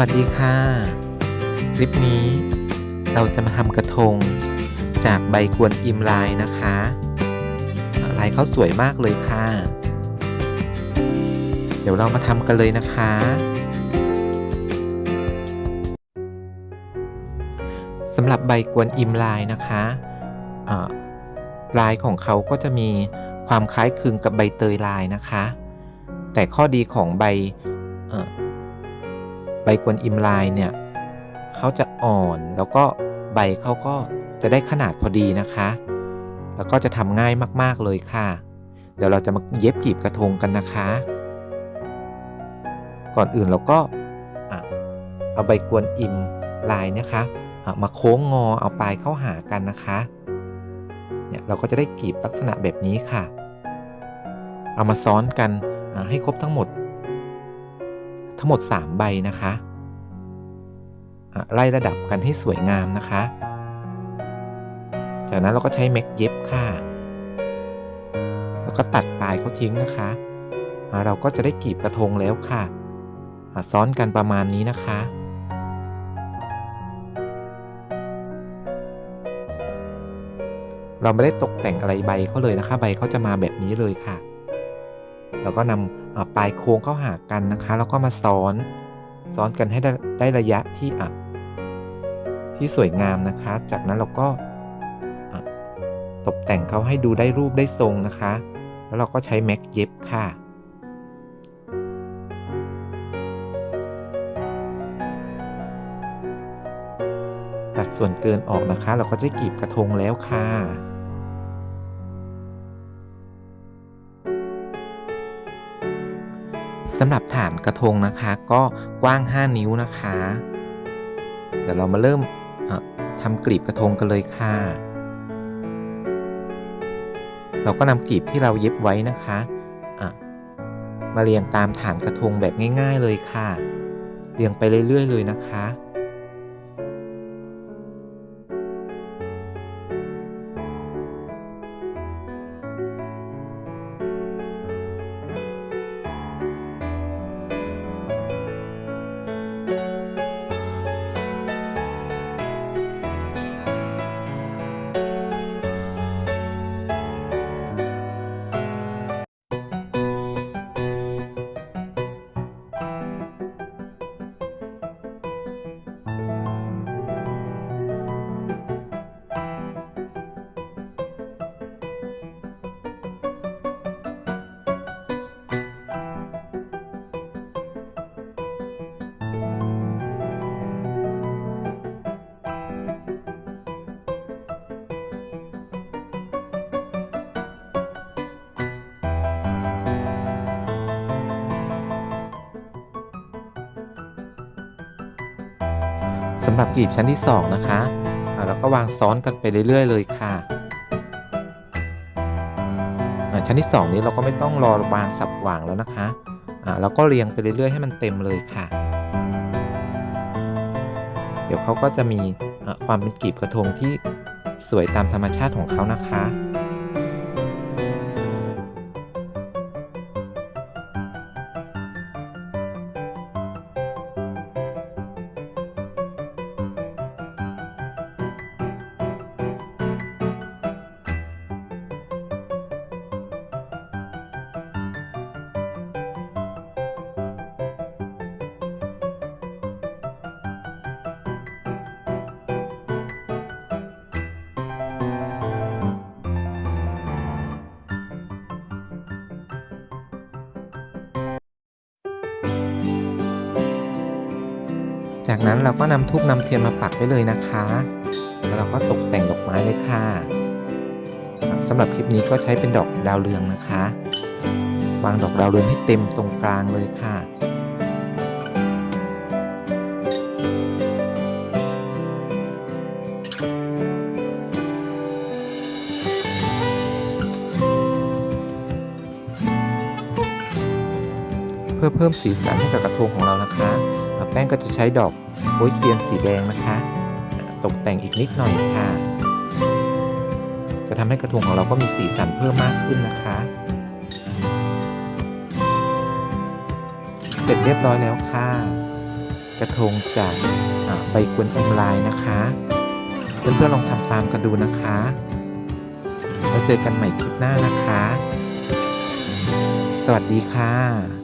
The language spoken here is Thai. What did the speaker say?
วัสดีค่ะ คลิปนี้เราจะมาทำกระทงจากใบกวนอิมลายนะคะ ลายเขาสวยมากเลยค่ะ เดี๋ยวเรามาทำกันเลยนะคะ สำหรับใบกวนอิมลายนะคะลายของเขาก็จะมีความคล้ายคลึงกับใบเตยลายนะคะ แต่ข้อดีของใบ ใบกวนอิมลายเนี่ยเขาจะอ่อนแล้วก็ใบเขาก็จะได้ขนาดพอดีนะคะ แล้วก็จะทำง่ายมากๆเลยค่ะ เดี๋ยวเราจะมาเย็บกีบกระทงกันนะคะ ก่อนอื่นเราก็เอาใบกวนอิมลายนะคะมาโค้งงอเอาปลายเข้าหากันนะคะเนี่ยเราก็จะได้กีบลักษณะแบบนี้ค่ะ เอามาซ้อนกันให้ครบทั้งหมด ทั้งหมด 3 ใบนะคะไล่ระดับกันให้สวยงามนะคะ จากนั้นเราก็ใช้แม็กเย็บค่ะ แล้วก็ตัดปลายเขาทิ้งนะคะ เราก็จะได้กลีบกระทงแล้วค่ะ ซ้อนกันประมาณนี้นะคะเราไม่ได้ตกแต่งอะไรใบเขาเลยนะคะ ใบเขาจะมาแบบนี้เลยค่ะ แล้วก็นำ ปลายโค้งเข้าหากันนะคะ แล้วก็มาซ้อนซ้อนกันให้ได้ระยะที่อะที่สวยงามนะคะ จากนั้นเราก็ตกแต่งเขาให้ดูได้รูปได้ทรงนะคะ แล้วเราก็ใช้แม็กเย็บค่ะตัดส่วนเกินออกนะคะ เราก็จะกรีบกระทงแล้วค่ะ สำหรับฐานกระทงนะคะก็กว้าง 5 นิ้วนะคะ เดี๋ยวเรามาเริ่มทำกลีบกระทงกันเลยค่ะ เราก็นำกลีบที่เราเย็บไว้นะคะะมาเรียงตามฐานกระทงแบบง่าย ๆเลยค่ะ เรียงไปเรื่อย ๆ เลยนะคะ สำหรับกลีบชั้นที่ 2 นะคะเราก็วางซ้อนกันไปเรื่อยๆ เลยค่ะ ชั้นที่ 2 นี้เราก็ไม่ต้องรอวางสับวางแล้วนะคะเราก็เรียงไปเรื่อยๆ ให้มันเต็มเลยค่ะ เดี๋ยวเขาก็จะมีความเป็นกลีบกระทงที่สวยตามธรรมชาติของเขานะคะ จากนั้นเราก็นำทูบนำเทียนมาปักไว้เลยนะคะ แล้วเราก็ตกแต่งดอกไม้เลยค่ะสำหรับคลิปนี้ก็ใช้เป็นดอกดาวเรืองนะคะ วางดอกดาวเรืองให้เต็มตรงกลางเลยค่ะเพื่อเพิ่มสีสันให้กับกระทงของเรานะคะ แป้งก็จะใช้ดอกโป๊ยเซียนสีแดงนะคะ ตกแต่งอีกนิดหน่อยค่ะ จะทำให้กระทงของเราก็มีสีสันเพิ่มมากขึ้นนะคะ เสร็จเรียบร้อยแล้วค่ะ กระทงจากใบกวนอิมลายนะคะเพื่อนๆลองทำตามกันดูนะคะแล้วเจอกันใหม่คลิปหน้านะคะ สวัสดีค่ะ